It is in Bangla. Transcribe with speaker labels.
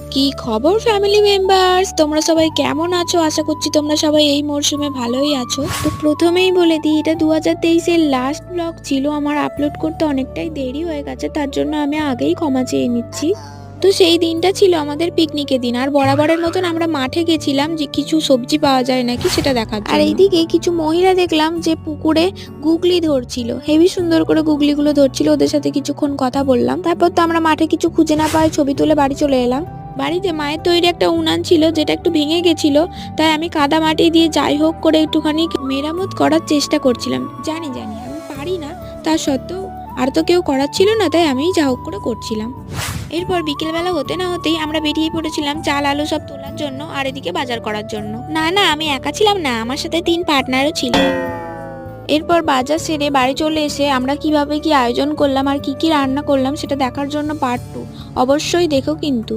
Speaker 1: কি খবর ফ্যামিলি মেম্বার্স তোমরা সবাই কেমন আছো? আশা করছি তোমরা সবাই এই মরশুমে ভালোই আছো। তো প্রথমেই বলে দিই এটা দু হাজার তেইশের লাস্ট ব্লগ ছিল। আমার আপলোড করতে অনেকটাই দেরি হয়ে গেছে তার জন্য আমি আগেই ক্ষমা চেয়ে নিচ্ছি। তো সেই দিনটা ছিল আমাদের পিকনিকের দিন। আর বরাবরের মতন আমরা মাঠে গেছিলাম যে কিছু সবজি পাওয়া যায় নাকি সেটা দেখার আর এইদিকে কিছু মহিলা দেখলাম যে পুকুরে গুগলি ধরছিল। হেভি সুন্দর করে গুগলিগুলো ধরছিল ওদের সাথে কিছুক্ষণ কথা বললাম। তারপর তো আমরা মাঠে কিছু খুঁজে না পাই ছবি তুলে বাড়ি চলে এলাম। বাড়িতে মায়ের তৈরি একটা উনান ছিল, যেটা একটু ভেঙে গেছিল, তাই আমি কাদা মাটি দিয়ে যাই হোক করে একটুখানি মেরামত করার চেষ্টা করছিলাম। জানি জানি, আমি পারি না, তা সত্ত্বেও আর তো কেউ করার ছিল না, তাই আমি যা হোক করে করছিলাম। এরপর বিকেলবেলা হতে না হতেই আমরা বেরিয়ে পড়েছিলাম চাল আলু সব তোলার জন্য আর এদিকে বাজার করার জন্য। না না, আমি একা ছিলাম না, আমার সাথে তিন পার্টনারও ছিল। এরপর বাজার সেরে বাড়ি চলে এসে আমরা কীভাবে কি আয়োজন করলাম আর কি কি রান্না করলাম সেটা দেখার জন্য পার্ট টু অবশ্যই দেখো কিন্তু।